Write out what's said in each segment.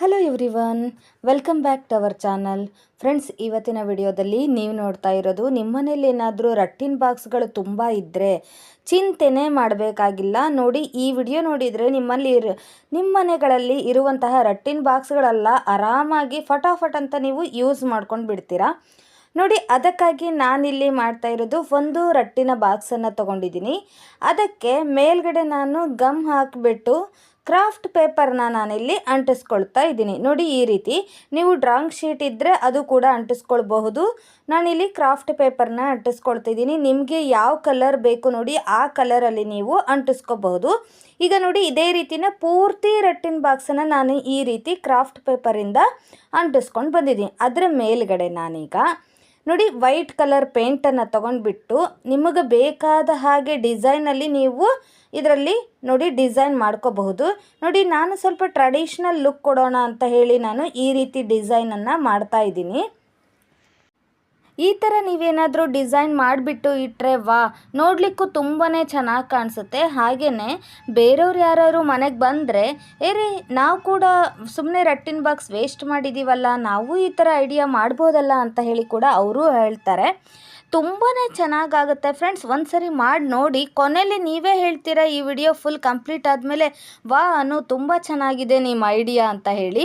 Hello everyone welcome back to our channel friends ಇವತ್ತಿನ ವಿಡಿಯೋದಲ್ಲಿ ನೀವು ನೋಡ್ತಾ ಇರೋದು ನಿಮ್ಮನೇಲಿ ಏನಾದರೂ ರಟ್ಟಿನ ಬಾಕ್ಸ್ಗಳು ತುಂಬ ಇದ್ದರೆ ಚಿಂತೆನೇ ಮಾಡಬೇಕಾಗಿಲ್ಲ. ನೋಡಿ, ಈ ವಿಡಿಯೋ ನೋಡಿದರೆ ನಿಮ್ಮಲ್ಲಿ ಇರು ನಿಮ್ಮ ಮನೆಗಳಲ್ಲಿ ಇರುವಂತಹ ರಟ್ಟಿನ ಬಾಕ್ಸ್ಗಳೆಲ್ಲ ಆರಾಮಾಗಿ ಫಟಾಫಟ್ ಅಂತ ನೀವು ಯೂಸ್ ಮಾಡ್ಕೊಂಡು ಬಿಡ್ತೀರಾ? ನೋಡಿ, ಅದಕ್ಕಾಗಿ ನಾನಿಲ್ಲಿ ಮಾಡ್ತಾ ಇರೋದು ಒಂದು ರಟ್ಟಿನ ಬಾಕ್ಸನ್ನು ತೊಗೊಂಡಿದ್ದೀನಿ. ಅದಕ್ಕೆ ಮೇಲ್ಗಡೆ ನಾನು ಗಮ್ ಹಾಕಿಬಿಟ್ಟು ಕ್ರಾಫ್ಟ್ ಪೇಪರ್ನ ನಾನಿಲ್ಲಿ ಅಂಟಿಸ್ಕೊಳ್ತಾ ಇದ್ದೀನಿ. ನೋಡಿ ಈ ರೀತಿ, ನೀವು ಡ್ರಾಯಿಂಗ್ ಶೀಟ್ ಇದ್ದರೆ ಅದು ಕೂಡ ಅಂಟಿಸ್ಕೊಳ್ಬಹುದು. ನಾನಿಲ್ಲಿ ಕ್ರಾಫ್ಟ್ ಪೇಪರ್ನ ಅಂಟಿಸ್ಕೊಳ್ತಾ ಇದ್ದೀನಿ. ನಿಮಗೆ ಯಾವ ಕಲರ್ ಬೇಕು ನೋಡಿ ಆ ಕಲರಲ್ಲಿ ನೀವು ಅಂಟಿಸ್ಕೋಬಹುದು. ಈಗ ನೋಡಿ, ಇದೇ ರೀತಿನ ಪೂರ್ತಿ ರಟ್ಟಿನ ಬಾಕ್ಸನ್ನು ನಾನು ಈ ರೀತಿ ಕ್ರಾಫ್ಟ್ ಪೇಪರಿಂದ ಅಂಟಿಸ್ಕೊಂಡು ಬಂದಿದ್ದೀನಿ. ಅದರ ಮೇಲ್ಗಡೆ ನಾನೀಗ ನೋಡಿ, ವೈಟ್ ಕಲರ್ ಪೇಂಟನ್ನು ತೊಗೊಂಡ್ಬಿಟ್ಟು ನಿಮಗೆ ಬೇಕಾದ ಹಾಗೆ ಡಿಸೈನಲ್ಲಿ ನೀವು ಇದರಲ್ಲಿ ನೋಡಿ ಡಿಸೈನ್ ಮಾಡ್ಕೋಬಹುದು. ನೋಡಿ, ನಾನು ಸ್ವಲ್ಪ ಟ್ರೆಡಿಷ್ನಲ್ ಲುಕ್ ಕೊಡೋಣ ಅಂತ ಹೇಳಿ ನಾನು ಈ ರೀತಿ ಡಿಸೈನನ್ನು ಮಾಡ್ತಾ ಇದ್ದೀನಿ. ಈ ಥರ ನೀವೇನಾದರೂ ಡಿಸೈನ್ ಮಾಡಿಬಿಟ್ಟು ಇಟ್ಟರೆ ವಾ, ನೋಡಲಿಕ್ಕೂ ತುಂಬಾ ಚೆನ್ನಾಗಿ ಕಾಣಿಸುತ್ತೆ. ಹಾಗೆಯೇ ಬೇರೆಯವ್ರು ಯಾರಾದ್ರು ಮನೆಗೆ ಬಂದರೆ ಏ ನಾವು ಕೂಡ ಸುಮ್ಮನೆ ರಟ್ಟಿನ ಬಾಕ್ಸ್ ವೇಸ್ಟ್ ಮಾಡಿದ್ದೀವಲ್ಲ ನಾವು ಈ ಥರ ಐಡಿಯಾ ಮಾಡ್ಬೋದಲ್ಲ ಅಂತ ಹೇಳಿ ಕೂಡ ಅವರು ಹೇಳ್ತಾರೆ. ತುಂಬಾ ಚೆನ್ನಾಗಾಗುತ್ತೆ ಫ್ರೆಂಡ್ಸ್ ಒಂದು ಸರಿ ಮಾಡಿ ನೋಡಿ ಕೊನೆಯಲ್ಲಿ ನೀವೇ ಹೇಳ್ತೀರಾ ಈ ವಿಡಿಯೋ ಫುಲ್ ಕಂಪ್ಲೀಟ್ ಆದಮೇಲೆ, ವಾ ಅನು ತುಂಬ ಚೆನ್ನಾಗಿದೆ ನಿಮ್ಮ ಐಡಿಯಾ ಅಂತ ಹೇಳಿ.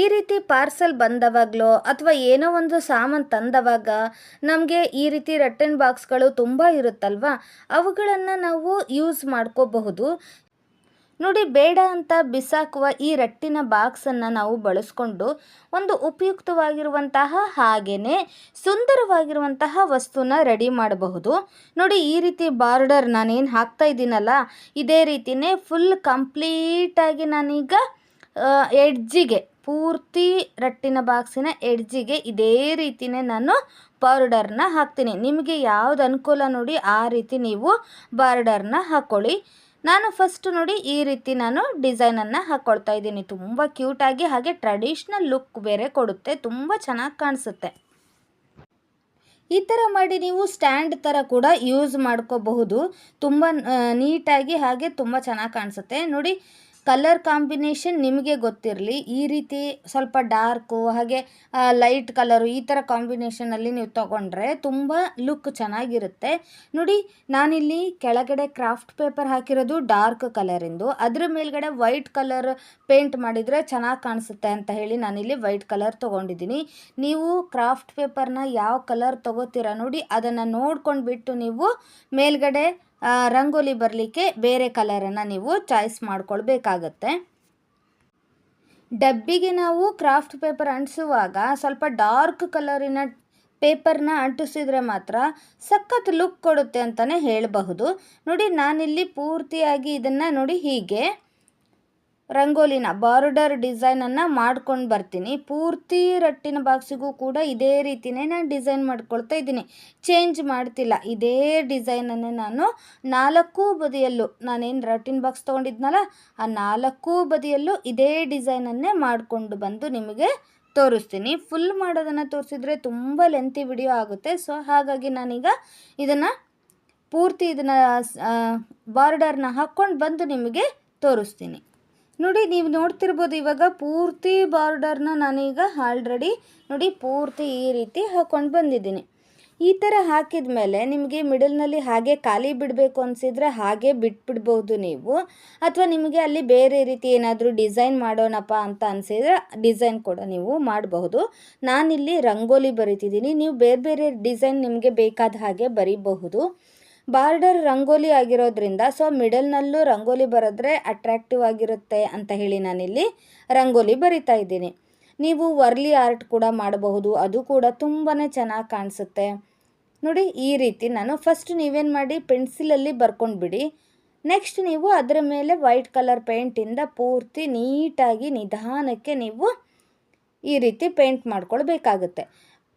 ಈ ರೀತಿ ಪಾರ್ಸೆಲ್ ಬಂದವಾಗಲೋ ಅಥವಾ ಏನೋ ಒಂದು ಸಾಮಾನು ತಂದವಾಗ ನಮಗೆ ಈ ರೀತಿ ರಟ್ಟಿನ ಬಾಕ್ಸ್ಗಳು ತುಂಬ ಇರುತ್ತಲ್ವ? ಅವುಗಳನ್ನು ನಾವು ಯೂಸ್ ಮಾಡ್ಕೋಬಹುದು. ನೋಡಿ, ಬೇಡ ಅಂತ ಬಿಸಾಕುವ ಈ ರಟ್ಟಿನ ಬಾಕ್ಸನ್ನು ನಾವು ಬಳಸ್ಕೊಂಡು ಒಂದು ಉಪಯುಕ್ತವಾಗಿರುವಂತಹ ಹಾಗೆಯೇ ಸುಂದರವಾಗಿರುವಂತಹ ವಸ್ತುನ ರೆಡಿ ಮಾಡಬಹುದು. ನೋಡಿ, ಈ ರೀತಿ ಬಾರ್ಡರ್ ನಾನೇನು ಹಾಕ್ತಾ ಇದ್ದೀನಲ್ಲ, ಇದೇ ರೀತಿಯೇ ಫುಲ್ ಕಂಪ್ಲೀಟಾಗಿ ನಾನೀಗ ಎಡ್ಜಿಗೆ ಪೂರ್ತಿ ರಟ್ಟಿನ ಬಾಕ್ಸಿನ ಎಡ್ಜಿಗೆ ಇದೇ ರೀತಿಯೇ ನಾನು ಬಾರ್ಡರ್ನ ಹಾಕ್ತೀನಿ. ನಿಮಗೆ ಯಾವ್ದು ಅನುಕೂಲ ನೋಡಿ ಆ ರೀತಿ ನೀವು ಬಾರ್ಡರ್ನ ಹಾಕ್ಕೊಳ್ಳಿ ನಾನು ಫಸ್ಟ್ ನೋಡಿ ಈ ರೀತಿ ನಾನು ಡಿಸೈನನ್ನು ಹಾಕ್ಕೊಳ್ತಾ ಇದ್ದೀನಿ. ತುಂಬ ಕ್ಯೂಟಾಗಿ ಹಾಗೆ ಟ್ರೆಡಿಷ್ನಲ್ ಲುಕ್ ಬೇರೆ ಕೊಡುತ್ತೆ. ತುಂಬ ಚೆನ್ನಾಗಿ ಕಾಣಿಸುತ್ತೆ. ಈ ಥರ ಮಾಡಿ ನೀವು ಸ್ಟ್ಯಾಂಡ್ ಥರ ಕೂಡ ಯೂಸ್ ಮಾಡ್ಕೋಬಹುದು. ತುಂಬ ನೀಟಾಗಿ ಹಾಗೆ ತುಂಬ ಚೆನ್ನಾಗಿ ಕಾಣಿಸುತ್ತೆ. ನೋಡಿ ಕಲರ್ ಕಾಂಬಿನೇಷನ್ ನಿಮಗೆ ಗೊತ್ತಿರಲಿ. ಈ ರೀತಿ ಸ್ವಲ್ಪ ಡಾರ್ಕು ಹಾಗೆ ಲೈಟ್ ಕಲರು ಈ ಥರ ಕಾಂಬಿನೇಷನಲ್ಲಿ ನೀವು ತೊಗೊಂಡ್ರೆ ತುಂಬ ಲುಕ್ ಚೆನ್ನಾಗಿರುತ್ತೆ. ನೋಡಿ, ನಾನಿಲ್ಲಿ ಕೆಳಗಡೆ ಕ್ರಾಫ್ಟ್ ಪೇಪರ್ ಹಾಕಿರೋದು ಡಾರ್ಕ್ ಕಲರಿಂದು ಅದ್ರ ಮೇಲ್ಗಡೆ ವೈಟ್ ಕಲರ್ ಪೇಂಟ್ ಮಾಡಿದರೆ ಚೆನ್ನಾಗಿ ಕಾಣಿಸುತ್ತೆ ಅಂತ ಹೇಳಿ ನಾನಿಲ್ಲಿ ವೈಟ್ ಕಲರ್ ತೊಗೊಂಡಿದ್ದೀನಿ. ನೀವು ಕ್ರಾಫ್ಟ್ ಪೇಪರ್ನ ಯಾವ ಕಲರ್ ತೊಗೋತೀರಾ ನೋಡಿ, ಅದನ್ನು ನೋಡ್ಕೊಂಡು ಬಿಟ್ಟು ನೀವು ಮೇಲ್ಗಡೆ ರಂಗೋಲಿ ಬರಲಿಕ್ಕೆ ಬೇರೆ ಕಲರನ್ನು ನೀವು ಚಾಯ್ಸ್ ಮಾಡ್ಕೊಳ್ಬೇಕಾಗತ್ತೆ. ಡಬ್ಬಿಗೆ ನಾವು ಕ್ರಾಫ್ಟ್ ಪೇಪರ್ ಅಂಟಿಸುವಾಗ ಸ್ವಲ್ಪ ಡಾರ್ಕ್ ಕಲರಿನ ಪೇಪರ್ನ ಅಂಟಿಸಿದರೆ ಮಾತ್ರ ಸಖತ್ ಲುಕ್ ಕೊಡುತ್ತೆ ಅಂತಲೇ ಹೇಳಬಹುದು. ನೋಡಿ ನಾನಿಲ್ಲಿ ಪೂರ್ತಿಯಾಗಿ ಇದನ್ನು ನೋಡಿ ಹೀಗೆ. ರಂಗೋಲಿನ ಬಾರ್ಡರ್ ಡಿಸೈನನ್ನು ಮಾಡ್ಕೊಂಡು ಬರ್ತೀನಿ. ಪೂರ್ತಿ ರಟ್ಟಿನ ಬಾಕ್ಸಿಗೂ ಕೂಡ ಇದೇ ರೀತಿಯೇ ನಾನು ಡಿಸೈನ್ ಮಾಡ್ಕೊಳ್ತಾ ಇದ್ದೀನಿ. ಚೇಂಜ್ ಮಾಡ್ತಿಲ್ಲ. ಇದೇ ಡಿಸೈನನ್ನೇ ನಾನು ನಾಲ್ಕು ಬದಿಯಲ್ಲೂ, ನಾನೇನು ರಟ್ಟಿನ ಬಾಕ್ಸ್ ತೊಗೊಂಡಿದ್ನಲ್ಲ, ಆ ನಾಲ್ಕು ಬದಿಯಲ್ಲೂ ಇದೇ ಡಿಸೈನನ್ನೇ ಮಾಡಿಕೊಂಡು ಬಂದು ನಿಮಗೆ ತೋರಿಸ್ತೀನಿ. ಫುಲ್ ಮಾಡೋದನ್ನು ತೋರಿಸಿದ್ರೆ ತುಂಬ ಲೆಂತಿ ವಿಡಿಯೋ ಆಗುತ್ತೆ. ಸೊ ಹಾಗಾಗಿ ನಾನೀಗ ಇದನ್ನು ಪೂರ್ತಿ ಇದನ್ನು ಬಾರ್ಡರ್ನ ಹಾಕ್ಕೊಂಡು ಬಂದು ನಿಮಗೆ ತೋರಿಸ್ತೀನಿ. ನೋಡಿ, ನೀವು ನೋಡ್ತಿರ್ಬೋದು, ಇವಾಗ ಪೂರ್ತಿ ಬಾರ್ಡರ್ನ ನಾನೀಗ ಆಲ್ರೆಡಿ ನೋಡಿ ಪೂರ್ತಿ ಈ ರೀತಿ ಹಾಕ್ಕೊಂಡು ಬಂದಿದ್ದೀನಿ. ಈ ಥರ ಹಾಕಿದ ಮೇಲೆ ನಿಮಗೆ ಮಿಡಲ್ನಲ್ಲಿ ಹಾಗೆ ಖಾಲಿ ಬಿಡಬೇಕು ಅನಿಸಿದರೆ ಹಾಗೆ ಬಿಟ್ಬಿಡ್ಬೋದು ನೀವು. ಅಥವಾ ನಿಮಗೆ ಅಲ್ಲಿ ಬೇರೆ ರೀತಿ ಏನಾದರೂ ಡಿಸೈನ್ ಮಾಡೋಣಪ್ಪ ಅಂತ ಅನಿಸಿದರೆ ಡಿಸೈನ್ ಕೂಡ ನೀವು ಮಾಡಬಹುದು. ನಾನಿಲ್ಲಿ ರಂಗೋಲಿ ಬರಿತಿದ್ದೀನಿ. ನೀವು ಬೇರೆ ಬೇರೆ ಡಿಸೈನ್ ನಿಮಗೆ ಬೇಕಾದ ಹಾಗೆ ಬರೀಬಹುದು. ಬಾರ್ಡರ್ ರಂಗೋಲಿ ಆಗಿರೋದ್ರಿಂದ, ಸೊ ಮಿಡಲ್ನಲ್ಲೂ ರಂಗೋಲಿ ಬರೆದ್ರೆ ಅಟ್ರಾಕ್ಟಿವ್ ಆಗಿರುತ್ತೆ ಅಂತ ಹೇಳಿ ನಾನಿಲ್ಲಿ ರಂಗೋಲಿ ಬರಿತಾ ಇದ್ದೀನಿ. ನೀವು ವರ್ಲಿ ಆರ್ಟ್ ಕೂಡ ಮಾಡಬಹುದು, ಅದು ಕೂಡ ತುಂಬಾ ಚೆನ್ನಾಗಿ ಕಾಣಿಸುತ್ತೆ. ನೋಡಿ, ಈ ರೀತಿ ನಾನು ಫಸ್ಟ್ ನೀವೇನು ಮಾಡಿ ಪೆನ್ಸಿಲಲ್ಲಿ ಬರ್ಕೊಂಡು ಬಿಡಿ ನೆಕ್ಸ್ಟ್ ನೀವು ಅದರ ಮೇಲೆ ವೈಟ್ ಕಲರ್ ಪೇಂಟಿಂದ ಪೂರ್ತಿ ನೀಟಾಗಿ ನಿಧಾನಕ್ಕೆ ನೀವು ಈ ರೀತಿ ಪೇಂಟ್ ಮಾಡ್ಕೊಳ್ಬೇಕಾಗುತ್ತೆ.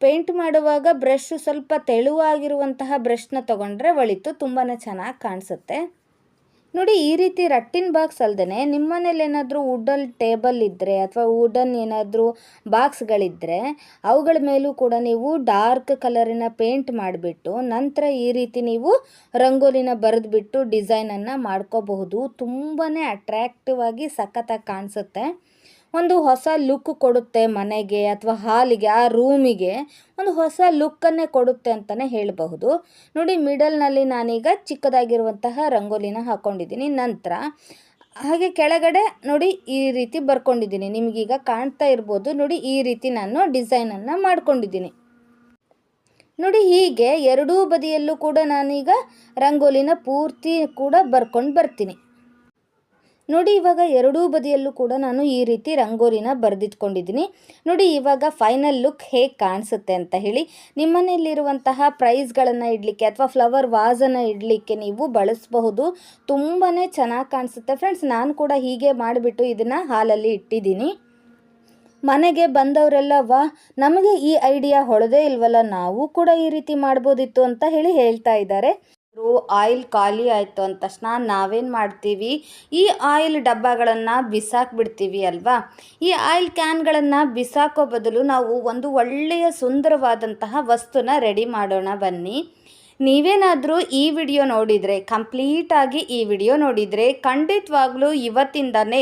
ಪೇಂಟ್ ಮಾಡುವಾಗ ಬ್ರಷ್ ಸ್ವಲ್ಪ ತೆಳುವಾಗಿರುವಂತಹ ಬ್ರಷ್ನ ತೊಗೊಂಡ್ರೆ ಒಳಿತು ತುಂಬಾ ಚೆನ್ನಾಗಿ ಕಾಣಿಸುತ್ತೆ. ನೋಡಿ, ಈ ರೀತಿ ರಟ್ಟಿನ ಬಾಕ್ಸ್ ಅಲ್ಲದೆ ನಿಮ್ಮ ಮನೇಲಿ ಏನಾದರೂ ವುಡಲ್ ಟೇಬಲ್ ಇದ್ದರೆ ಅಥವಾ ವುಡನ್ ಏನಾದರೂ ಬಾಕ್ಸ್ಗಳಿದ್ದರೆ ಅವುಗಳ ಮೇಲೂ ಕೂಡ ನೀವು ಡಾರ್ಕ್ ಕಲರಿನ ಪೇಂಟ್ ಮಾಡಿಬಿಟ್ಟು, ನಂತರ ಈ ರೀತಿ ನೀವು ರಂಗೋಲಿನ ಬರೆದ್ಬಿಟ್ಟು ಡಿಸೈನನ್ನು ಮಾಡ್ಕೋಬಹುದು. ತುಂಬಾ ಅಟ್ರ್ಯಾಕ್ಟಿವ್ ಆಗಿ ಸಖತ್ತಾಗಿ ಕಾಣಿಸುತ್ತೆ. ಒಂದು ಹೊಸ ಲುಕ್ ಕೊಡುತ್ತೆ ಮನೆಗೆ ಅಥವಾ ಹಾಲಿಗೆ, ಆ ರೂಮಿಗೆ ಒಂದು ಹೊಸ ಲುಕ್ಕನ್ನೇ ಕೊಡುತ್ತೆ ಅಂತಲೇ ಹೇಳಬಹುದು. ನೋಡಿ ಮಿಡಲ್ನಲ್ಲಿ ನಾನೀಗ ಚಿಕ್ಕದಾಗಿರುವಂತಹ ರಂಗೋಲಿನ ಹಾಕ್ಕೊಂಡಿದ್ದೀನಿ ನಂತರ ಹಾಗೆ ಕೆಳಗಡೆ ನೋಡಿ ಈ ರೀತಿ ಬರ್ಕೊಂಡಿದ್ದೀನಿ. ನಿಮಗೀಗ ಕಾಣ್ತಾ ಇರ್ಬೋದು. ನೋಡಿ, ಈ ರೀತಿ ನಾನು ಡಿಸೈನನ್ನು ಮಾಡ್ಕೊಂಡಿದ್ದೀನಿ. ನೋಡಿ, ಹೀಗೆ ಎರಡೂ ಬದಿಯಲ್ಲೂ ಕೂಡ ನಾನೀಗ ರಂಗೋಲಿನ ಪೂರ್ತಿ ಕೂಡ ಬರ್ಕೊಂಡು ಬರ್ತೀನಿ. ನೋಡಿ ಇವಾಗ ಎರಡೂ ಬದಿಯಲ್ಲೂ ಕೂಡ ನಾನು ಈ ರೀತಿ ರಂಗೋಲಿನ ಬರೆದಿಟ್ಕೊಂಡಿದ್ದೀನಿ. ನೋಡಿ ಇವಾಗ ಫೈನಲ್ ಲುಕ್ ಹೇಗೆ ಕಾಣಿಸುತ್ತೆ ಅಂತ ಹೇಳಿ ನಿಮ್ಮನೆಯಲ್ಲಿರುವಂತಹ ಪ್ರೈಸ್ಗಳನ್ನು ಇಡಲಿಕ್ಕೆ ಅಥವಾ ಫ್ಲವರ್ ವಾಸನ್ನು ಇಡಲಿಕ್ಕೆ ನೀವು ಬಳಸಬಹುದು. ತುಂಬಾ ಚೆನ್ನಾಗಿ ಕಾಣಿಸುತ್ತೆ. ಫ್ರೆಂಡ್ಸ್, ನಾನು ಕೂಡ ಹೀಗೆ ಮಾಡಿಬಿಟ್ಟು ಇದನ್ನು ಹಾಲಲ್ಲಿ ಇಟ್ಟಿದ್ದೀನಿ. ಮನೆಗೆ ಬಂದವರೆಲ್ಲ, ವಾ, ನಮಗೆ ಈ ಐಡಿಯಾ ಹೊಳದೇ ಇಲ್ವಲ್ಲ, ನಾವು ಕೂಡ ಈ ರೀತಿ ಮಾಡ್ಬೋದಿತ್ತು ಅಂತ ಹೇಳಿ ಹೇಳ್ತಾ ಇದ್ದಾರೆ. ಆಯಿಲ್ ಖಾಲಿ ಆಯಿತು ಅಂದ ತಕ್ಷಣ ನಾವೇನು ಮಾಡ್ತೀವಿ? ಈ ಆಯಿಲ್ ಡಬ್ಬಗಳನ್ನು ಬಿಸಾಕ್ಬಿಡ್ತೀವಿ ಅಲ್ವಾ? ಈ ಆಯಿಲ್ ಕ್ಯಾನ್ಗಳನ್ನು ಬಿಸಾಕೋ ಬದಲು ನಾವು ಒಂದು ಒಳ್ಳೆಯ ಸುಂದರವಾದಂತಹ ವಸ್ತುನ ರೆಡಿ ಮಾಡೋಣ ಬನ್ನಿ. ನೀವೇನಾದರೂ ಈ ವಿಡಿಯೋ ನೋಡಿದರೆ, ಕಂಪ್ಲೀಟಾಗಿ ಈ ವಿಡಿಯೋ ನೋಡಿದರೆ ಖಂಡಿತವಾಗ್ಲೂ ಇವತ್ತಿಂದನೇ,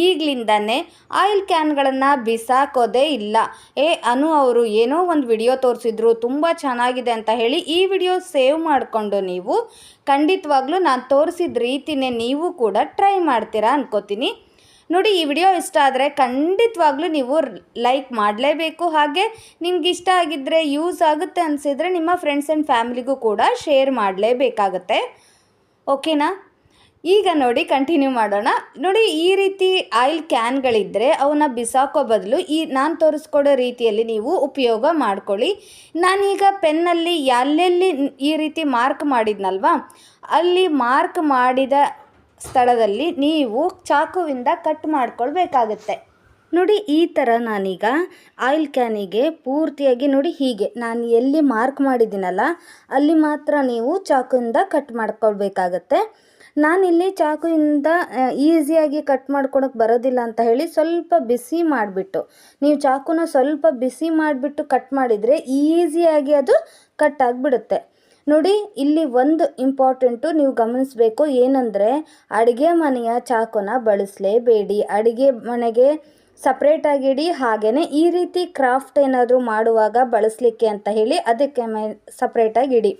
ಈಗಲಿಂದನೇ ಆಯಿಲ್ ಕ್ಯಾನ್ಗಳನ್ನು ಬಿಸಾಕೋದೇ ಇಲ್ಲ. ಏ, ಅನು ಅವರು ಏನೋ ಒಂದು ವಿಡಿಯೋ ತೋರಿಸಿದ್ರು, ತುಂಬ ಚೆನ್ನಾಗಿದೆ ಅಂತ ಹೇಳಿ ಈ ವಿಡಿಯೋ ಸೇವ್ ಮಾಡಿಕೊಂಡು ನೀವು ಖಂಡಿತವಾಗ್ಲೂ ನಾನು ತೋರಿಸಿದ ರೀತಿನೇ ನೀವು ಕೂಡ ಟ್ರೈ ಮಾಡ್ತೀರಾ ಅನ್ಕೋತೀನಿ. ನೋಡಿ, ಈ ವಿಡಿಯೋ ಇಷ್ಟ ಆದರೆ ಖಂಡಿತವಾಗ್ಲೂ ನೀವು ಲೈಕ್ ಮಾಡಲೇಬೇಕು. ಹಾಗೆ ನಿಮ್ಗೆ ಇಷ್ಟ ಆಗಿದ್ದರೆ ಯೂಸ್ ಆಗುತ್ತೆ ಅನಿಸಿದರೆ ನಿಮ್ಮ ಫ್ರೆಂಡ್ಸ್ ಆ್ಯಂಡ್ ಫ್ಯಾಮಿಲಿಗೂ ಕೂಡ ಶೇರ್ ಮಾಡಲೇಬೇಕಾಗತ್ತೆ. ಓಕೆನಾ ಈಗ ನೋಡಿ ಕಂಟಿನ್ಯೂ ಮಾಡೋಣ. ನೋಡಿ, ಈ ರೀತಿ ಆಯಿಲ್ ಕ್ಯಾನ್ಗಳಿದ್ದರೆ ಅವನ್ನ ಬಿಸಾಕೋ ಬದಲು ಈ ನಾನು ತೋರಿಸ್ಕೊಡೋ ರೀತಿಯಲ್ಲಿ ನೀವು ಉಪಯೋಗ ಮಾಡ್ಕೊಳ್ಳಿ. ನಾನೀಗ ಪೆನ್ನಲ್ಲಿ ಎಲ್ಲೆಲ್ಲಿ ಈ ರೀತಿ ಮಾರ್ಕ್ ಮಾಡಿದ್ನಲ್ವಾ? ಅಲ್ಲಿ ಮಾರ್ಕ್ ಮಾಡಿದ ಸ್ಥಳದಲ್ಲಿ ನೀವು ಚಾಕುವಿಂದ ಕಟ್ ಮಾಡ್ಕೊಳ್ಬೇಕಾಗತ್ತೆ. ನೋಡಿ ಈ ಥರ ನಾನೀಗ ಆಯಿಲ್ ಕ್ಯಾನಿಗೆ ಪೂರ್ತಿಯಾಗಿ ನೋಡಿ ಹೀಗೆ. ನಾನು ಎಲ್ಲಿ ಮಾರ್ಕ್ ಮಾಡಿದ್ದೀನಲ್ಲ, ಅಲ್ಲಿ ಮಾತ್ರ ನೀವು ಚಾಕುವಿಂದ ಕಟ್ ಮಾಡ್ಕೊಳ್ಬೇಕಾಗತ್ತೆ. ನಾನಿಲ್ಲಿ ಚಾಕುವಿಂದ ಈಸಿಯಾಗಿ ಕಟ್ ಮಾಡ್ಕೊಳಕ್ಕೆ ಬರೋದಿಲ್ಲ ಅಂತ ಹೇಳಿ ಸ್ವಲ್ಪ ಬಿಸಿ ಮಾಡಿಬಿಟ್ಟು, ನೀವು ಚಾಕುನ ಸ್ವಲ್ಪ ಬಿಸಿ ಮಾಡಿಬಿಟ್ಟು ಕಟ್ ಮಾಡಿದರೆ ಈಸಿಯಾಗಿ ಅದು ಕಟ್ ಆಗಿಬಿಡುತ್ತೆ. ನೋಡಿ, ಇಲ್ಲಿ ಒಂದು ಇಂಪಾರ್ಟೆಂಟು ನೀವು ಗಮನಿಸಬೇಕು ಏನಂದರೆ, ಅಡುಗೆ ಮನೆಯ ಚಾಕುನ ಬಳಸಲೇಬೇಡಿ. ಅಡುಗೆ ಮನೆಗೆ ಸಪ್ರೇಟಾಗಿ ಇಡಿ ಹಾಗೆಯೇ ಈ ರೀತಿ ಕ್ರಾಫ್ಟ್ ಏನಾದರೂ ಮಾಡುವಾಗ ಬಳಸಲಿಕ್ಕೆ ಅಂತ ಹೇಳಿ ಅದಕ್ಕೆ ಮೇ ಸಪ್ರೇಟಾಗಿ ಇಡಿ.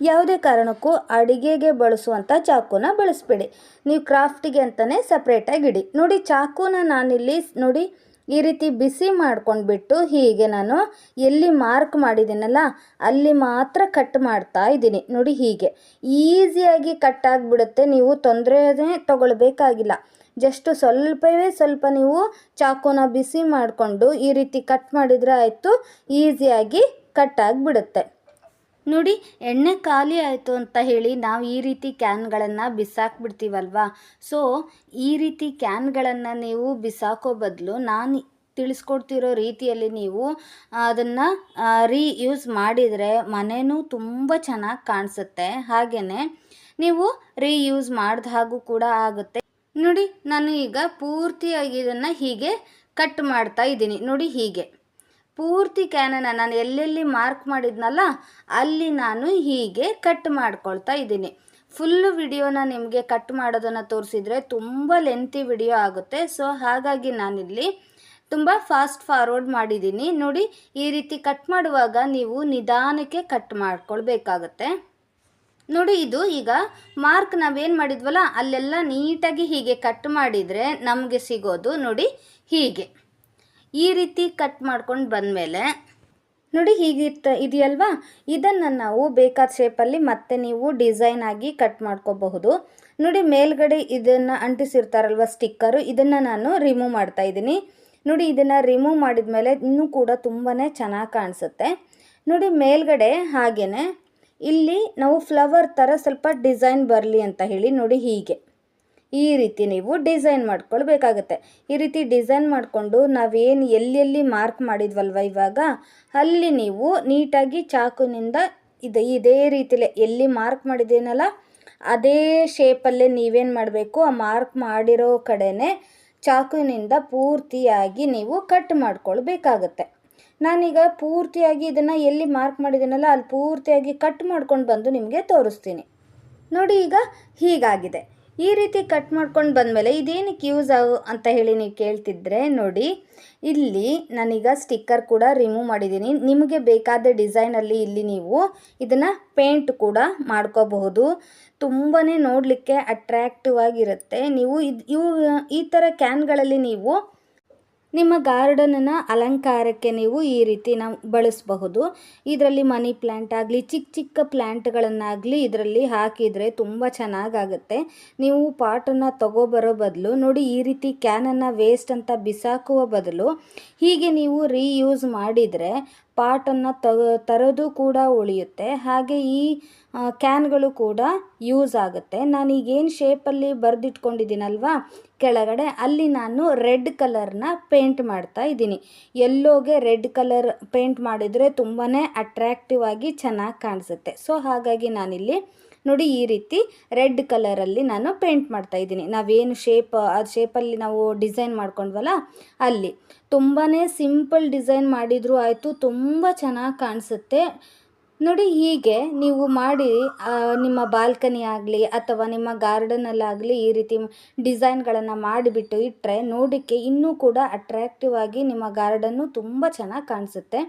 ಯಾವುದೇ ಕಾರಣಕ್ಕೂ ಅಡುಗೆಗೆ ಬಳಸುವಂಥ ಚಾಕುನ ಬಳಸಬೇಡಿ. ನೀವು ಕ್ರಾಫ್ಟಿಗೆ ಅಂತಲೇ ಸಪ್ರೇಟಾಗಿ ಇಡಿ. ನೋಡಿ, ಚಾಕುನ ನಾನಿಲ್ಲಿ ನೋಡಿ ಈ ರೀತಿ ಬಿಸಿ ಮಾಡ್ಕೊಂಡ್ಬಿಟ್ಟು ಹೀಗೆ ನಾನು ಎಲ್ಲಿ ಮಾರ್ಕ್ ಮಾಡಿದ್ದೀನಲ್ಲ, ಅಲ್ಲಿ ಮಾತ್ರ ಕಟ್ ಮಾಡ್ತಾ ಇದ್ದೀನಿ. ನೋಡಿ ಹೀಗೆ. ಈಸಿಯಾಗಿ ಕಟ್ ಆಗಿಬಿಡುತ್ತೆ. ನೀವು ತೊಂದರೆನೇ ತಗೊಳ್ಬೇಕಾಗಿಲ್ಲ. ಜಸ್ಟ್ ಸ್ವಲ್ಪವೇ ಸ್ವಲ್ಪ ನೀವು ಚಾಕುನ ಬಿಸಿ ಮಾಡಿಕೊಂಡು ಈ ರೀತಿ ಕಟ್ ಮಾಡಿದರೆ ಆಯಿತು. ಈಸಿಯಾಗಿ ಕಟ್ ಆಗಿಬಿಡುತ್ತೆ. ನೋಡಿ, ಎಣ್ಣೆ ಖಾಲಿ ಆಯಿತು ಅಂತ ಹೇಳಿ ನಾವು ಈ ರೀತಿ ಕ್ಯಾನ್ಗಳನ್ನು ಬಿಸಾಕ್ಬಿಡ್ತೀವಲ್ವಾ? ಸೊ ಈ ರೀತಿ ಕ್ಯಾನ್ಗಳನ್ನು ನೀವು ಬಿಸಾಕೋ ಬದಲು ನಾನು ತಿಳಿಸ್ಕೊಡ್ತಿರೋ ರೀತಿಯಲ್ಲಿ ನೀವು ಅದನ್ನು ರೀಯೂಸ್ ಮಾಡಿದರೆ ಮನೆಯೂ ತುಂಬ ಚೆನ್ನಾಗಿ ಕಾಣಿಸುತ್ತೆ. ಹಾಗೆಯೇ ನೀವು ರೀಯೂಸ್ ಮಾಡಿದ ಹಾಗೂ ಕೂಡ ಆಗುತ್ತೆ. ನೋಡಿ, ನಾನು ಈಗ ಪೂರ್ತಿಯಾಗಿ ಇದನ್ನು ಹೀಗೆ ಕಟ್ ಮಾಡ್ತಾ ಇದ್ದೀನಿ. ನೋಡಿ ಹೀಗೆ. ಪೂರ್ತಿ ಕ್ಯಾನನ್ನ ನಾನು ಎಲ್ಲೆಲ್ಲಿ ಮಾರ್ಕ್ ಮಾಡಿದ್ನಲ್ಲ, ಅಲ್ಲಿ ನಾನು ಹೀಗೆ ಕಟ್ ಮಾಡ್ಕೊಳ್ತಾ ಇದ್ದೀನಿ. ಫುಲ್ಲು ವಿಡಿಯೋನ ನಿಮಗೆ ಕಟ್ ಮಾಡೋದನ್ನು ತೋರಿಸಿದರೆ ತುಂಬ ಲೆಂತಿ ವಿಡಿಯೋ ಆಗುತ್ತೆ. ಸೊ ಹಾಗಾಗಿ ನಾನಿಲ್ಲಿ ತುಂಬ ಫಾಸ್ಟ್ ಫಾರ್ವರ್ಡ್ ಮಾಡಿದ್ದೀನಿ. ನೋಡಿ, ಈ ರೀತಿ ಕಟ್ ಮಾಡುವಾಗ ನೀವು ನಿಧಾನಕ್ಕೆ ಕಟ್ ಮಾಡ್ಕೊಳ್ಬೇಕಾಗತ್ತೆ. ನೋಡಿ, ಇದು ಈಗ ಮಾರ್ಕ್ ನಾವೇನು ಮಾಡಿದ್ವಲ್ಲ, ಅಲ್ಲೆಲ್ಲ ನೀಟಾಗಿ ಹೀಗೆ ಕಟ್ ಮಾಡಿದರೆ ನಮಗೆ ಸಿಗೋದು, ನೋಡಿ, ಹೀಗೆ. ಈ ರೀತಿ ಕಟ್ ಮಾಡ್ಕೊಂಡು ಬಂದಮೇಲೆ ನೋಡಿ ಹೀಗಿರ್ತ ಇದೆಯಲ್ವಾ? ಇದನ್ನು ನಾವು ಬೇಕಾದ ಶೇಪಲ್ಲಿ ಮತ್ತೆ ನೀವು ಡಿಸೈನ್ ಆಗಿ ಕಟ್ ಮಾಡ್ಕೋಬಹುದು. ನೋಡಿ ಮೇಲ್ಗಡೆ ಇದನ್ನು ಅಂಟಿಸಿರ್ತಾರಲ್ವ ಸ್ಟಿಕ್ಕರು ಇದನ್ನು ನಾನು ರಿಮೂವ್ ಮಾಡ್ತಾ ಇದ್ದೀನಿ. ನೋಡಿ ಇದನ್ನು ರಿಮೂವ್ ಮಾಡಿದ ಮೇಲೆ ಇನ್ನೂ ಕೂಡ ತುಂಬಾ ಚೆನ್ನಾಗಿ ಕಾಣಿಸುತ್ತೆ. ನೋಡಿ ಮೇಲ್ಗಡೆ ಹಾಗೆಯೇ ಇಲ್ಲಿ ನಾವು ಫ್ಲವರ್ ಥರ ಸ್ವಲ್ಪ ಡಿಸೈನ್ ಬರಲಿ ಅಂತ ಹೇಳಿ ನೋಡಿ ಹೀಗೆ. ಈ ರೀತಿ ನೀವು ಡಿಸೈನ್ ಮಾಡ್ಕೊಳ್ಬೇಕಾಗತ್ತೆ. ಈ ರೀತಿ ಡಿಸೈನ್ ಮಾಡಿಕೊಂಡು ನಾವೇನು ಎಲ್ಲೆಲ್ಲಿ ಮಾರ್ಕ್ ಮಾಡಿದ್ವಲ್ವ ಇವಾಗ, ಅಲ್ಲಿ ನೀವು ನೀಟಾಗಿ ಚಾಕುನಿಂದ ಇದು ಇದೇ ರೀತಿಲೇ ಎಲ್ಲಿ ಮಾರ್ಕ್ ಮಾಡಿದ್ದೀನಲ್ಲ, ಅದೇ ಶೇಪಲ್ಲೇ ನೀವೇನು ಮಾಡಬೇಕು, ಆ ಮಾರ್ಕ್ ಮಾಡಿರೋ ಕಡೆನೇ ಚಾಕುನಿಂದ ಪೂರ್ತಿಯಾಗಿ ನೀವು ಕಟ್ ಮಾಡ್ಕೊಳ್ಬೇಕಾಗತ್ತೆ. ನಾನೀಗ ಪೂರ್ತಿಯಾಗಿ ಇದನ್ನು ಎಲ್ಲಿ ಮಾರ್ಕ್ ಮಾಡಿದ್ದೀನಲ್ಲ, ಅಲ್ಲಿ ಪೂರ್ತಿಯಾಗಿ ಕಟ್ ಮಾಡ್ಕೊಂಡು ಬಂದು ನಿಮಗೆ ತೋರಿಸ್ತೀನಿ. ನೋಡಿ ಈಗ ಹೀಗಾಗಿದೆ. ಈ ರೀತಿ ಕಟ್ ಮಾಡ್ಕೊಂಡು ಬಂದಮೇಲೆ ಇದೇನಕ್ಕೆ ಯೂಸ್ ಆಗು ಅಂತ ಹೇಳಿ ನೀವು ಕೇಳ್ತಿದ್ರೆ ನೋಡಿ, ಇಲ್ಲಿ ನಾನೀಗ ಸ್ಟಿಕ್ಕರ್ ಕೂಡ ರಿಮೂವ್ ಮಾಡಿದ್ದೀನಿ. ನಿಮಗೆ ಬೇಕಾದ ಡಿಸೈನಲ್ಲಿ ಇಲ್ಲಿ ನೀವು ಇದನ್ನು ಪೇಂಟ್ ಕೂಡ ಮಾಡ್ಕೋಬಹುದು. ತುಂಬಾ ನೋಡಲಿಕ್ಕೆ ಅಟ್ರ್ಯಾಕ್ಟಿವ್ ಆಗಿರುತ್ತೆ. ನೀವು ಇದು ಇವು ಈ ಥರ ಕ್ಯಾನ್ಗಳಲ್ಲಿ ನೀವು ನಿಮ್ಮ ಗಾರ್ಡನನ್ನು ಅಲಂಕಾರಕ್ಕೆ ನೀವು ಈ ರೀತಿ ನಾವು ಬಳಸಬಹುದು. ಇದರಲ್ಲಿ ಮನಿ ಪ್ಲ್ಯಾಂಟ್ ಆಗಲಿ ಚಿಕ್ಕ ಚಿಕ್ಕ ಪ್ಲ್ಯಾಂಟ್ಗಳನ್ನಾಗಲಿ ಇದರಲ್ಲಿ ಹಾಕಿದರೆ ತುಂಬ ಚೆನ್ನಾಗಾಗುತ್ತೆ. ನೀವು ಪಾಟನ್ನು ತಗೋಬರೋ ಬದಲು, ನೋಡಿ ಈ ರೀತಿ ಕ್ಯಾನನ್ನು ವೇಸ್ಟ್ ಅಂತ ಬಿಸಾಕುವ ಬದಲು, ಹೀಗೆ ನೀವು ರೀಯೂಸ್ ಮಾಡಿದರೆ ಪಾಟನ್ನು ತಗೋ ತರೋದು ಕೂಡ ಉಳಿಯುತ್ತೆ. ಹಾಗೆ ಈ ಕ್ಯಾನ್ಗಳು ಕೂಡ ಯೂಸ್ ಆಗುತ್ತೆ. ನಾನು ನಾನೀಗೇನು ಶೇಪಲ್ಲಿ ಬರೆದಿಟ್ಕೊಂಡಿದ್ದೀನಲ್ವಾ? ಕೆಳಗಡೆ ಅಲ್ಲಿ ನಾನು ರೆಡ್ ಕಲರ್ನ ಪೇಂಟ್ ಮಾಡ್ತಾ ಇದ್ದೀನಿ. ಎಲ್ಲೋಗೆ ರೆಡ್ ಕಲರ್ ಪೇಂಟ್ ಮಾಡಿದರೆ ತುಂಬಾ ಅಟ್ರ್ಯಾಕ್ಟಿವ್ ಆಗಿ ಚೆನ್ನಾಗಿ ಕಾಣಿಸುತ್ತೆ. ಸೊ ಹಾಗಾಗಿ ನಾನಿಲ್ಲಿ ನೋಡಿ ಈ ರೀತಿ ರೆಡ್ ಕಲರಲ್ಲಿ ನಾನು ಪೇಂಟ್ ಮಾಡ್ತಾ ಇದ್ದೀನಿ. ನಾವೇನು ಶೇಪ್ ಆ ಶೇಪಲ್ಲಿ ನಾವು ಡಿಸೈನ್ ಮಾಡ್ಕೊಂಡ್ವಲ್ಲ, ಅಲ್ಲಿ ತುಂಬಾ ಸಿಂಪಲ್ ಡಿಸೈನ್ ಮಾಡಿದರೂ ಆಯಿತು, ತುಂಬ ಚೆನ್ನಾಗಿ ಕಾಣಿಸುತ್ತೆ. ನೋಡಿ ಹೀಗೆ ನೀವು ಮಾಡಿ ನಿಮ್ಮ ಬಾಲ್ಕನಿ ಆಗಲಿ ಅಥವಾ ನಿಮ್ಮ ಗಾರ್ಡನಲ್ಲಾಗಲಿ ಈ ರೀತಿ ಡಿಸೈನ್ಗಳನ್ನು ಮಾಡಿಬಿಟ್ಟು ಇಟ್ಟರೆ ನೋಡೋಕ್ಕೆ ಇನ್ನೂ ಕೂಡ ಅಟ್ರ್ಯಾಕ್ಟಿವ್ ಆಗಿ ನಿಮ್ಮ ಗಾರ್ಡನ್ನು ತುಂಬ ಚೆನ್ನಾಗಿ ಕಾಣಿಸುತ್ತೆ.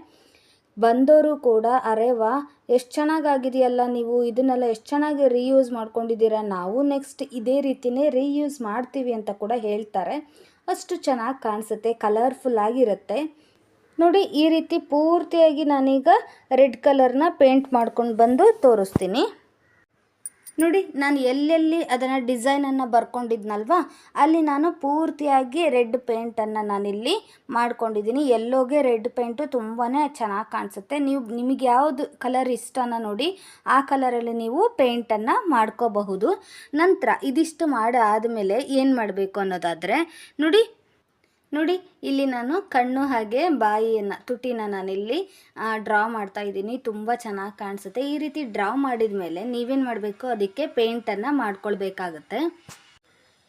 ಬಂದವರು ಕೂಡ, ಅರೆ ವಾ, ಎಷ್ಟು ಚೆನ್ನಾಗಾಗಿದೆಯಲ್ಲ ನೀವು, ಇದನ್ನೆಲ್ಲ ಎಷ್ಟು ಚೆನ್ನಾಗಿ ರೀಯೂಸ್ ಮಾಡ್ಕೊಂಡಿದ್ದೀರಾ, ನಾವು ನೆಕ್ಸ್ಟ್ ಇದೇ ರೀತಿಯೇ ರೀಯೂಸ್ ಮಾಡ್ತೀವಿ ಅಂತ ಕೂಡ ಹೇಳ್ತಾರೆ. ಅಷ್ಟು ಚೆನ್ನಾಗಿ ಕಾಣಿಸುತ್ತೆ ಕಲರ್ಫುಲ್ ಆಗಿರುತ್ತೆ. ನೋಡಿ, ಈ ರೀತಿ ಪೂರ್ತಿಯಾಗಿ ನಾನೀಗ ರೆಡ್ ಕಲರ್ನ ಪೇಂಟ್ ಮಾಡ್ಕೊಂಡು ಬಂದು ತೋರಿಸ್ತೀನಿ. ನೋಡಿ, ನಾನು ಎಲ್ಲೆಲ್ಲಿ ಅದನ್ನು ಡಿಸೈನನ್ನು ಬರ್ಕೊಂಡಿದ್ನಲ್ವ, ಅಲ್ಲಿ ನಾನು ಪೂರ್ತಿಯಾಗಿ ರೆಡ್ ಪೇಂಟನ್ನು ನಾನಿಲ್ಲಿ ಮಾಡ್ಕೊಂಡಿದ್ದೀನಿ. ಎಲ್ಲೋಗೆ ರೆಡ್ ಪೇಂಟು ತುಂಬಾ ಚೆನ್ನಾಗಿ ಕಾಣಿಸುತ್ತೆ. ನೀವು, ನಿಮಗೆ ಯಾವುದು ಕಲರ್ ಇಷ್ಟನ ನೋಡಿ, ಆ ಕಲರಲ್ಲಿ ನೀವು ಪೇಂಟನ್ನು ಮಾಡ್ಕೋಬಹುದು. ನಂತರ ಇದಿಷ್ಟು ಮಾಡಿ ಆದಮೇಲೆ ಏನು ಮಾಡಬೇಕು ಅನ್ನೋದಾದರೆ, ನೋಡಿ ನೋಡಿ, ಇಲ್ಲಿ ನಾನು ಕಣ್ಣು ಹಾಗೆ ಬಾಯಿಯನ್ನು, ತುಟಿನ ನಾನಿಲ್ಲಿ ಡ್ರಾ ಮಾಡ್ತಾ ಇದ್ದೀನಿ. ತುಂಬ ಚೆನ್ನಾಗಿ ಕಾಣಿಸುತ್ತೆ. ಈ ರೀತಿ ಡ್ರಾ ಮಾಡಿದ ಮೇಲೆ ನೀವೇನು ಮಾಡಬೇಕು? ಅದಕ್ಕೆ ಪೇಂಟನ್ನು ಮಾಡ್ಕೊಳ್ಬೇಕಾಗತ್ತೆ.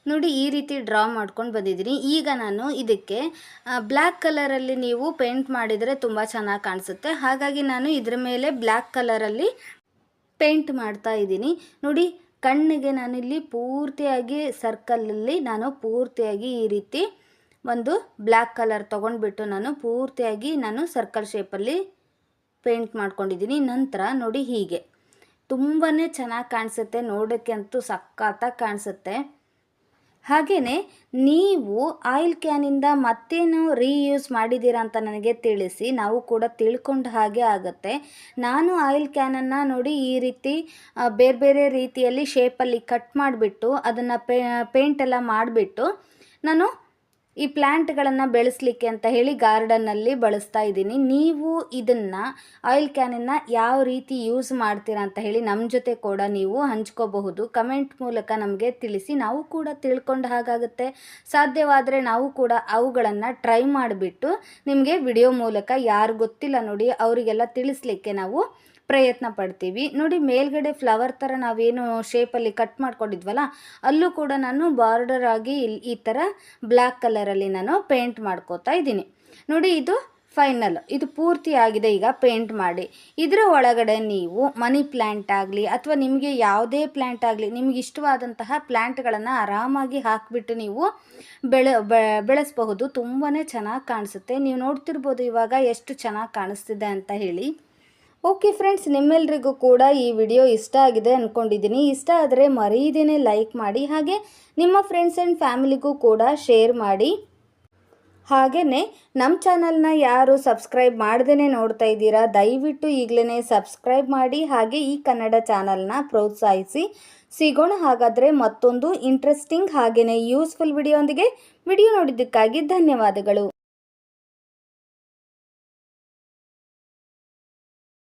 ನೋಡಿ, ಈ ರೀತಿ ಡ್ರಾ ಮಾಡ್ಕೊಂಡು ಬಂದಿದ್ದೀನಿ. ಈಗ ನಾನು ಇದಕ್ಕೆ ಬ್ಲ್ಯಾಕ್ ಕಲರಲ್ಲಿ ನೀವು ಪೇಂಟ್ ಮಾಡಿದರೆ ತುಂಬ ಚೆನ್ನಾಗಿ ಕಾಣಿಸುತ್ತೆ. ಹಾಗಾಗಿ ನಾನು ಇದರ ಮೇಲೆ ಬ್ಲ್ಯಾಕ್ ಕಲರಲ್ಲಿ ಪೇಂಟ್ ಮಾಡ್ತಾ ಇದ್ದೀನಿ. ನೋಡಿ, ಕಣ್ಣಿಗೆ ನಾನಿಲ್ಲಿ ಪೂರ್ತಿಯಾಗಿ ಸರ್ಕಲಲ್ಲಿ ನಾನು ಪೂರ್ತಿಯಾಗಿ ಈ ರೀತಿ ಒಂದು ಬ್ಲ್ಯಾಕ್ ಕಲರ್ ತೊಗೊಂಡ್ಬಿಟ್ಟು ನಾನು ಪೂರ್ತಿಯಾಗಿ ನಾನು ಸರ್ಕಲ್ ಶೇಪಲ್ಲಿ ಪೇಂಟ್ ಮಾಡ್ಕೊಂಡಿದ್ದೀನಿ. ನಂತರ ನೋಡಿ ಹೀಗೆ. ತುಂಬಾ ಚೆನ್ನಾಗಿ ಕಾಣಿಸುತ್ತೆ. ನೋಡೋಕ್ಕೆ ಅಂತೂ ಸಖತ್ತಾಗಿ ಕಾಣಿಸುತ್ತೆ. ಹಾಗೆಯೇ ನೀವು ಆಯಿಲ್ ಕ್ಯಾನಿಂದ ಮತ್ತೇನು ರೀಯೂಸ್ ಮಾಡಿದ್ದೀರಾ ಅಂತ ನನಗೆ ತಿಳಿಸಿ. ನಾವು ಕೂಡ ತಿಳ್ಕೊಂಡು ಹಾಗೆ ಆಗುತ್ತೆ. ನಾನು ಆಯಿಲ್ ಕ್ಯಾನನ್ನು ನೋಡಿ ಈ ರೀತಿ ಬೇರೆ ಬೇರೆ ರೀತಿಯಲ್ಲಿ ಶೇಪಲ್ಲಿ ಕಟ್ ಮಾಡಿಬಿಟ್ಟು ಅದನ್ನು ಪೇಂಟೆಲ್ಲ ಮಾಡಿಬಿಟ್ಟು ನಾನು ಈ ಪ್ಲ್ಯಾಂಟ್ಗಳನ್ನು ಬೆಳೆಸಲಿಕ್ಕೆ ಅಂತ ಹೇಳಿ ಗಾರ್ಡನ್ನಲ್ಲಿ ಬಳಸ್ತಾ ಇದ್ದೀನಿ. ನೀವು ಇದನ್ನು ಆಯಿಲ್ ಕ್ಯಾನನ್ನು ಯಾವ ರೀತಿ ಯೂಸ್ ಮಾಡ್ತೀರಾ ಅಂತ ಹೇಳಿ ನಮ್ಮ ಜೊತೆ ಕೂಡ ನೀವು ಹಂಚ್ಕೋಬಹುದು. ಕಮೆಂಟ್ ಮೂಲಕ ನಮಗೆ ತಿಳಿಸಿ. ನಾವು ಕೂಡ ತಿಳ್ಕೊಂಡು ಹಾಗಾಗುತ್ತೆ. ಸಾಧ್ಯವಾದರೆ ನಾವು ಕೂಡ ಅವುಗಳನ್ನು ಟ್ರೈ ಮಾಡಿಬಿಟ್ಟು ನಿಮಗೆ ವಿಡಿಯೋ ಮೂಲಕ ಯಾರು ಗೊತ್ತಿಲ್ಲ ನೋಡಿ, ಅವರಿಗೆಲ್ಲ ತಿಳಿಸ್ಲಿಕ್ಕೆ ನಾವು ಪ್ರಯತ್ನ ಪಡ್ತೀವಿ. ನೋಡಿ ಮೇಲ್ಗಡೆ ಫ್ಲವರ್ ಥರ ನಾವೇನು ಶೇಪಲ್ಲಿ ಕಟ್ ಮಾಡ್ಕೊಂಡಿದ್ವಲ್ಲ, ಅಲ್ಲೂ ಕೂಡ ನಾನು ಬಾರ್ಡರ್ ಆಗಿ ಈ ಥರ ಬ್ಲ್ಯಾಕ್ ಕಲರಲ್ಲಿ ನಾನು ಪೇಂಟ್ ಮಾಡ್ಕೋತಾ ಇದ್ದೀನಿ. ನೋಡಿ ಇದು ಫೈನಲ್ ಇದು ಪೂರ್ತಿ ಆಗಿದೆ ಈಗ ಪೇಂಟ್ ಮಾಡಿ. ಇದರ ಒಳಗಡೆ ನೀವು ಮನಿ ಪ್ಲ್ಯಾಂಟ್ ಆಗಲಿ ಅಥವಾ ನಿಮಗೆ ಯಾವುದೇ ಪ್ಲ್ಯಾಂಟ್ ಆಗಲಿ, ನಿಮ್ಗೆ ಇಷ್ಟವಾದಂತಹ ಪ್ಲ್ಯಾಂಟ್ಗಳನ್ನು ಆರಾಮಾಗಿ ಹಾಕಿಬಿಟ್ಟು ನೀವು ಬೆಳೆ ಬೆಳೆಸಬಹುದು. ತುಂಬಾ ಚೆನ್ನಾಗಿ ಕಾಣಿಸುತ್ತೆ. ನೀವು ನೋಡ್ತಿರ್ಬೋದು ಇವಾಗ ಎಷ್ಟು ಚೆನ್ನಾಗಿ ಕಾಣಿಸ್ತಿದೆ ಅಂತ ಹೇಳಿ. ಓಕೆ ಫ್ರೆಂಡ್ಸ್, ನಿಮ್ಮೆಲ್ರಿಗೂ ಕೂಡ ಈ ವಿಡಿಯೋ ಇಷ್ಟ ಆಗಿದೆ ಅಂದ್ಕೊಂಡಿದ್ದೀನಿ ಇಷ್ಟ ಆದರೆ ಮರೀದೇನೆ ಲೈಕ್ ಮಾಡಿ, ಹಾಗೆ ನಿಮ್ಮ ಫ್ರೆಂಡ್ಸ್ ಆ್ಯಂಡ್ ಫ್ಯಾಮಿಲಿಗೂ ಕೂಡ ಶೇರ್ ಮಾಡಿ. ಹಾಗೆಯೇ ನಮ್ಮ ಚಾನಲ್ನ ಯಾರು ಸಬ್ಸ್ಕ್ರೈಬ್ ಮಾಡ್ದೇ ನೋಡ್ತಾ ಇದ್ದೀರಾ, ದಯವಿಟ್ಟು ಈಗಲೇ ಸಬ್ಸ್ಕ್ರೈಬ್ ಮಾಡಿ, ಹಾಗೆ ಈ ಕನ್ನಡ ಚಾನಲ್ನ ಪ್ರೋತ್ಸಾಹಿಸಿ. ಸಿಗೋಣ ಹಾಗಾದರೆ ಮತ್ತೊಂದು ಇಂಟ್ರೆಸ್ಟಿಂಗ್ ಹಾಗೆಯೇ ಯೂಸ್ಫುಲ್ ವಿಡಿಯೋ ವಿಡಿಯೋ ನೋಡಿದ್ದಕ್ಕಾಗಿ ಧನ್ಯವಾದಗಳು.